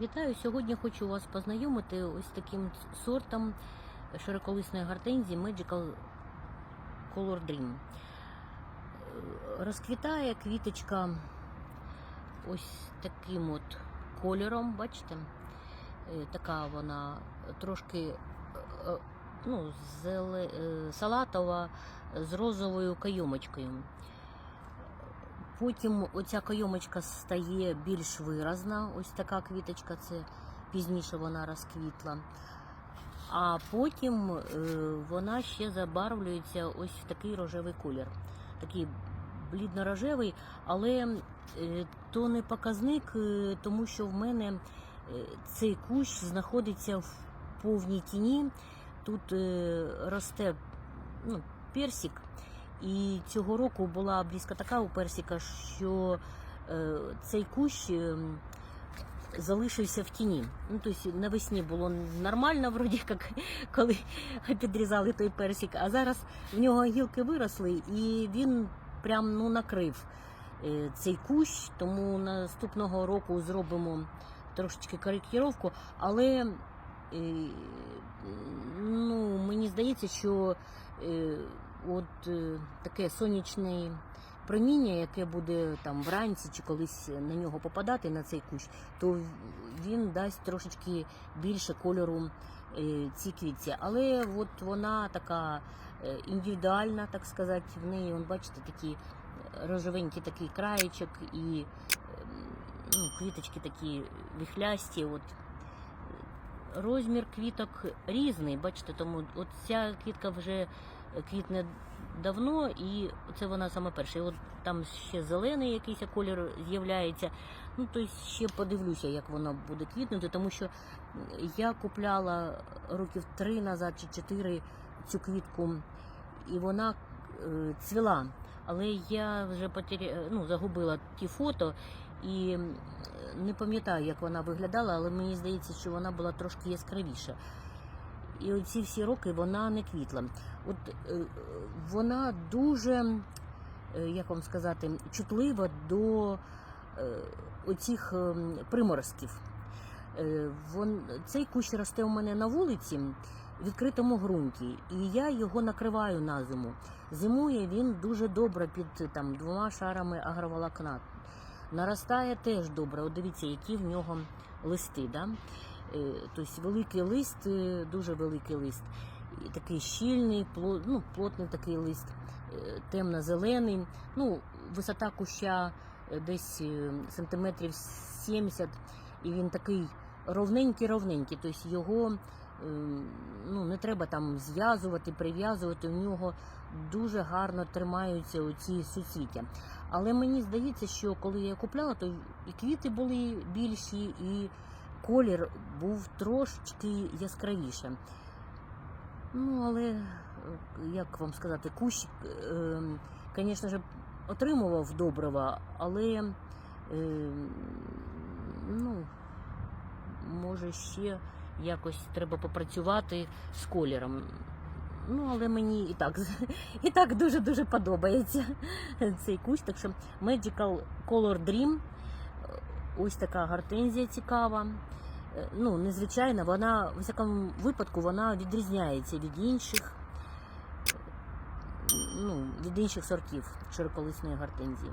Вітаю! Сьогодні хочу вас познайомити ось таким сортом широколисної гортензії Magical Color Dream. Розквітає квіточка ось таким от кольором, бачите? Е, Така вона трошки е, е, ну, салатова з розовою кайомочкою. Потім оця кайомочка стає більш виразна. Ось така квіточка, це пізніше вона розквітла. А потім е, вона ще забарвлюється ось в такий рожевий колір. Такий блідно-рожевий, але е, то не показник, е, тому що в мене цей кущ знаходиться в повній тіні. Тут росте ну, персик. І цього року була обрізка така у персика, що е, цей кущ е, залишився в тіні. Ну, тобто навесні було нормально, вроді як коли підрізали той персик, а зараз в нього гілки виросли і він прям ну, накрив е, цей кущ, тому наступного року зробимо трошечки коректировку, але е, ну, мені здається, що от е, таке сонячне проміння, яке буде там вранці чи колись на нього попадати на цей кущ, то він дасть трошечки більше кольору е, цій квітці. Але от вона така е, індивідуальна, так сказати, в неї, он, бачите, такі рожевенький такий краєчок і е, ну, квіточки такі віхлясті. От. Розмір квіток різний, бачите, тому от ця квітка вже квітне давно, і це вона саме перша. І от там ще зелений якийсь колір з'являється. Ну, то ще подивлюся, як воно буде квітнути, тому що я купляла років три назад чи чотири цю квітку, і вона е, цвіла. Але я вже потері... ну, загубила ті фото і не пам'ятаю, як вона виглядала, але мені здається, що вона була трошки яскравіша. І оці всі роки вона не квітла. От е, вона дуже, е, як вам сказати, чутлива до е, оцих приморозків. Вон, цей кущ росте у мене на вулиці в відкритому ґрунті, і я його накриваю на зиму. Зимує він дуже добре під там, двома шарами агроволокна. Наростає теж добре. От дивіться, які в нього листи. Да? Е, Тобто великий лист, е, дуже великий лист. Такий щільний, ну, плотний такий лист, е, темно-зелений. Ну, висота куща десь сантиметрів 70, і він такий ровненький-ровненький. Тобто його е, ну, не треба там зв'язувати, прив'язувати. У нього дуже гарно тримаються оці суцвіття. Але мені здається, що коли я купляла, то і квіти були більші, і колір був трошечки яскравіше. Ну, але, е, як вам сказати, кущ, звісно ж, отримував добрива, але е, ну, може ще якось треба попрацювати з кольором. Ну, але мені і так, і так дуже-дуже подобається цей кущ. Так що Magical Color Dream. Ось така гортензія цікава. Е, Ну, незвичайна, вона, в всякому випадку, вона відрізняється від інших, ну, від інших сортів широколисної гортензії.